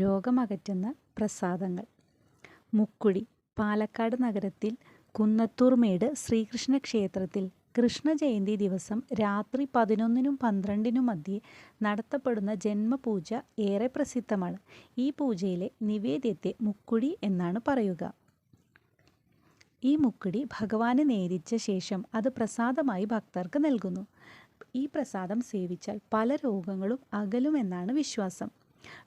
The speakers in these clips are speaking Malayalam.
രോഗമകറ്റുന്ന പ്രസാദങ്ങൾ. മുക്കുടി പാലക്കാട് നഗരത്തിൽ കുന്നത്തൂർമേട് ശ്രീകൃഷ്ണ ക്ഷേത്രത്തിൽ കൃഷ്ണജയന്തി ദിവസം രാത്രി പതിനൊന്നിനും പന്ത്രണ്ടിനും മധ്യേ നടത്തപ്പെടുന്ന ജന്മപൂജ ഏറെ പ്രസിദ്ധമാണ്. ഈ പൂജയിലെ നിവേദ്യത്തെ മുക്കുടി എന്നാണ് പറയുക. ഈ മുക്കുടി ഭഗവാന് നേരിച്ച ശേഷം അത് പ്രസാദമായി ഭക്തർക്ക് നൽകുന്നു. ഈ പ്രസാദം സേവിച്ചാൽ പല രോഗങ്ങളും അകലുമെന്നാണ് വിശ്വാസം.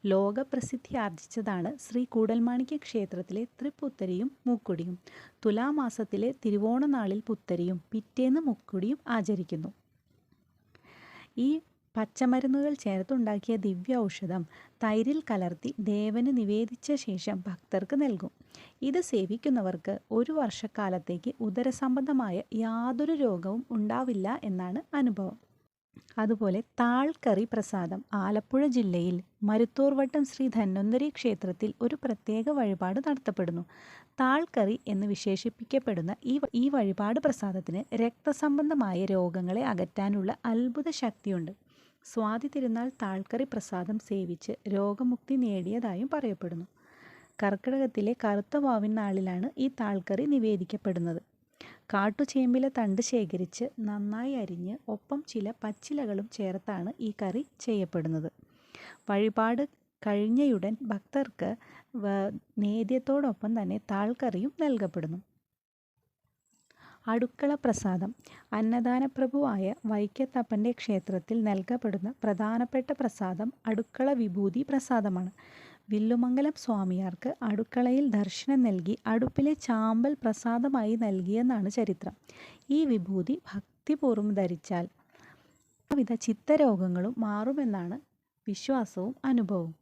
ലോകപ്രസിദ്ധി ആർജിച്ചതാണ് ശ്രീ കൂടൽമാണിക്യ ക്ഷേത്രത്തിലെ തൃപ്പുത്തരിയും മുക്കുടിയും. തുലാമാസത്തിലെ തിരുവോണനാളിൽ പുത്തരിയും പിറ്റേന്ന് മുക്കുടിയും ആചരിക്കുന്നു. ഈ പച്ചമരുന്നുകൾ ചേർത്തുണ്ടാക്കിയ ദിവ്യ ഔഷധം തൈരിൽ കലർത്തി ദേവന് നിവേദിച്ച ശേഷം ഭക്തർക്ക് നൽകും. ഇത് സേവിക്കുന്നവർക്ക് ഒരു വർഷക്കാലത്തേക്ക് ഉദരസംബന്ധമായ യാതൊരു രോഗവും ഉണ്ടാവില്ല എന്നാണ് അനുഭവം. അതുപോലെ താൾക്കറി പ്രസാദം ആലപ്പുഴ ജില്ലയിൽ മരുത്തൂർവട്ടം ശ്രീ ധന്വന്തരി ക്ഷേത്രത്തിൽ ഒരു പ്രത്യേക വഴിപാട് നടത്തപ്പെടുന്നു. താൾക്കറി എന്ന് വിശേഷിപ്പിക്കപ്പെടുന്ന ഈ ഈ വഴിപാട് പ്രസാദത്തിന് രക്തസംബന്ധമായ രോഗങ്ങളെ അകറ്റാനുള്ള അത്ഭുത ശക്തിയുണ്ട്. സ്വാതി തിരുനാൾ താൾക്കറി പ്രസാദം സേവിച്ച് രോഗമുക്തി നേടിയതായും പറയപ്പെടുന്നു. കർക്കിടകത്തിലെ കറുത്ത വാവിൻ നാളിലാണ് ഈ താൾക്കറി നിവേദിക്കപ്പെടുന്നത്. കാട്ടുചേമ്പിലെ തണ്ട് ശേഖരിച്ച് നന്നായി അരിഞ്ഞ് ഒപ്പം ചില പച്ചിലകളും ചേർത്താണ് ഈ കറി ചെയ്യപ്പെടുന്നത്. വഴിപാട് കഴിഞ്ഞയുടൻ ഭക്തർക്ക് നേദ്യത്തോടൊപ്പം തന്നെ താൾക്കറിയും നൽകപ്പെടുന്നു. അടുക്കള പ്രസാദം. അന്നദാനപ്രഭുവായ വൈക്കത്തപ്പന്റെ ക്ഷേത്രത്തിൽ നൽകപ്പെടുന്ന പ്രധാനപ്പെട്ട പ്രസാദം അടുക്കള വിഭൂതി പ്രസാദമാണ്. വില്ലുമംഗലം സ്വാമിയാർക്ക് അടുക്കളയിൽ ദർശനം നൽകി അടുപ്പിലെ ചാമ്പൽ പ്രസാദമായി നൽകിയെന്നാണ് ചരിത്രം. ഈ വിഭൂതി ഭക്തിപൂർവം ധരിച്ചാൽ വിവിധ ചിത്തരോഗങ്ങളും മാറുമെന്നാണ് വിശ്വാസവും അനുഭവവും.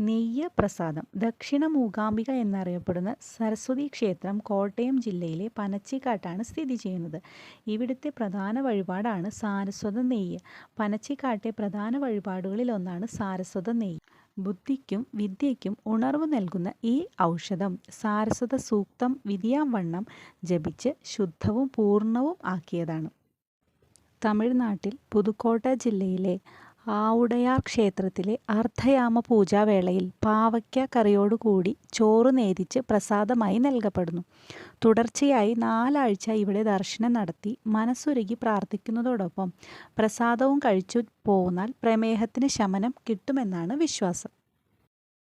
നെയ്യ് പ്രസാദം ദക്ഷിണ മൂകാംബിക എന്നറിയപ്പെടുന്ന സരസ്വതി ക്ഷേത്രം കോട്ടയം ജില്ലയിലെ പനച്ചിക്കാട്ടാണ് സ്ഥിതി ചെയ്യുന്നത്. ഇവിടുത്തെ പ്രധാന വഴിപാടാണ് സാരസ്വത നെയ്യ്. പനച്ചിക്കാട്ടെ പ്രധാന വഴിപാടുകളിൽ ഒന്നാണ് സാരസ്വത നെയ്യ്. ബുദ്ധിക്കും വിദ്യയ്ക്കും ഉണർവ് നൽകുന്ന ഈ ഔഷധം സാരസ്വത സൂക്തം വിധിയാം വണ്ണം ജപിച്ച് ശുദ്ധവും പൂർണവും ആക്കിയതാണ്. തമിഴ്നാട്ടിൽ പുതുക്കോട്ട ജില്ലയിലെ ആവുടയാർ ക്ഷേത്രത്തിലെ അർദ്ധയാമ പൂജാവേളയിൽ പാവയ്ക്ക കറിയോടുകൂടി ചോറ് നേദിച്ച് പ്രസാദമായി നൽകപ്പെടുന്നു. തുടർച്ചയായി നാലാഴ്ച ഇവിടെ ദർശനം നടത്തി മനസ്സുരുകി പ്രാർത്ഥിക്കുന്നതോടൊപ്പം പ്രസാദവും കഴിച്ചു പോന്നാൽ പ്രമേഹത്തിന് ശമനം കിട്ടുമെന്നാണ് വിശ്വാസം.